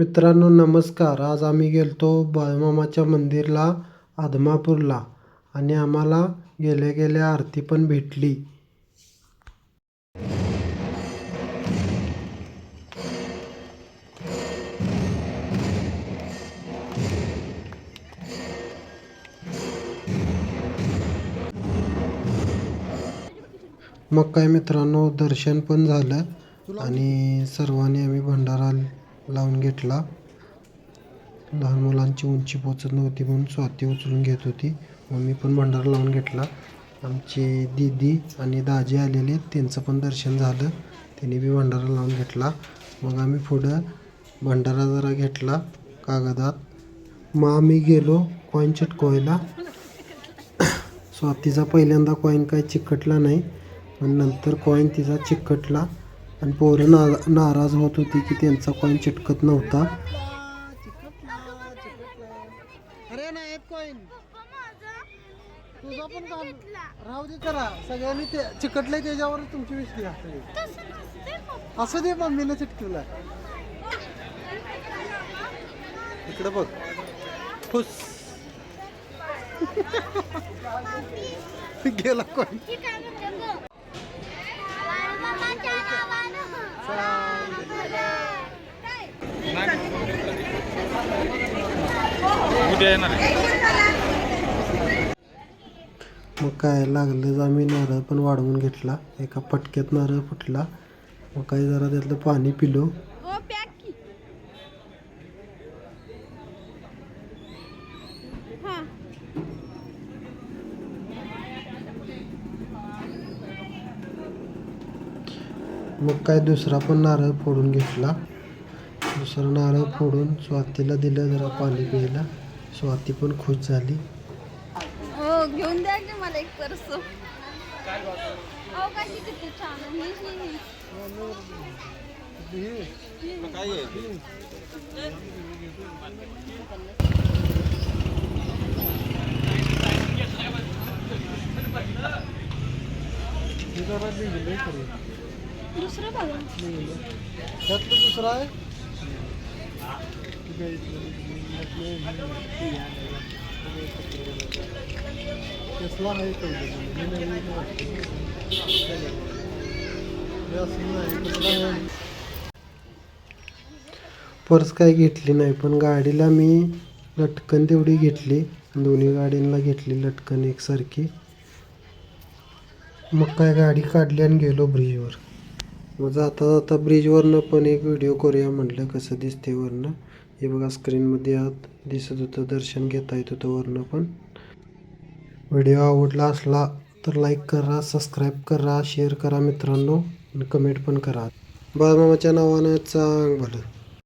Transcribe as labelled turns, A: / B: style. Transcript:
A: मित्रांनो नमस्कार. आज आम्ही गेलतो बाळमामाच्या मंदिरला आदमापूरला आणि आम्हाला गेल्या गेल्या आरती पण भेटली. मग काय मित्रांनो दर्शन पण झालं आणि सर्वांनी आम्ही भंडारा लावून घेतला. लहान मुलांची उंची पोचत नव्हती म्हणून स्वाती उचलून घेत होती. मग मी पण भंडारा लावून घेतला. आमची दीदी आणि दाजी आलेले त्यांचं पण दर्शन झालं. त्यांनी बी भंडारा लावून घेतला. मग आम्ही पुढं भंडारा जरा घेतला कागदात. मग आम्ही गेलो कॉईन चिटकवायला. स्वातीचा पहिल्यांदा कॉईन काय चिकटला नाही. पण नंतर कॉईन तिचा चिकटला. आणि पोरं ना नाराज होत होती की त्यांचा कॉईन चिटकत नव्हता.
B: अरे ना एक कॉईन तुझा पण काम राहू दे करा सगळ्यांनी ते त्याच्यावर तुमची असं दे मम्मीने चिटकवला इकडे बघ. फुस. गेला कॉईन
C: उद्या येणार
A: मग काय लागलंच आम्ही नारळ पण वाढवून घेतला. एका पटक्यात नारळ फुटला. मग काय जरा त्यातलं पाणी पिलो. मग काय दुसरा पण नारळ फोडून घेतला. दुसरा नारळ फोडून स्वातीला दिलं जरा पाणी प्यायला. स्वाती पण खुश झाली
D: हो घेऊन द्या की मला एक पर्स अहो काय किती छान आहे. ही, ही, ही.
B: हे जरा लिहिलंय खरं.
D: दुसरं बघा
B: त्यातलं दुसरं आहे आहे,
A: पर्स काय घेतली नाही पण गाडीला मी लटकन तेवढी घेतली. दोन्ही गाडींना घेतली लटकन एकसारखी. मग काय गाडी काढली आणि गेलो ब्रिजवर मग जाता जाता ब्रिजवरनं पण एक व्हिडिओ करूया म्हटलं कसं दिसते वरनं. हे बघा स्क्रीनमध्ये आत दिसत होतं दर्शन घेता येत होतं वरनं पण. व्हिडिओ आवडला असला तर लाईक करा सबस्क्राईब करा शेअर करा मित्रांनो आणि कमेंट पण करा. बाळमामाच्या नावानं चांग भलं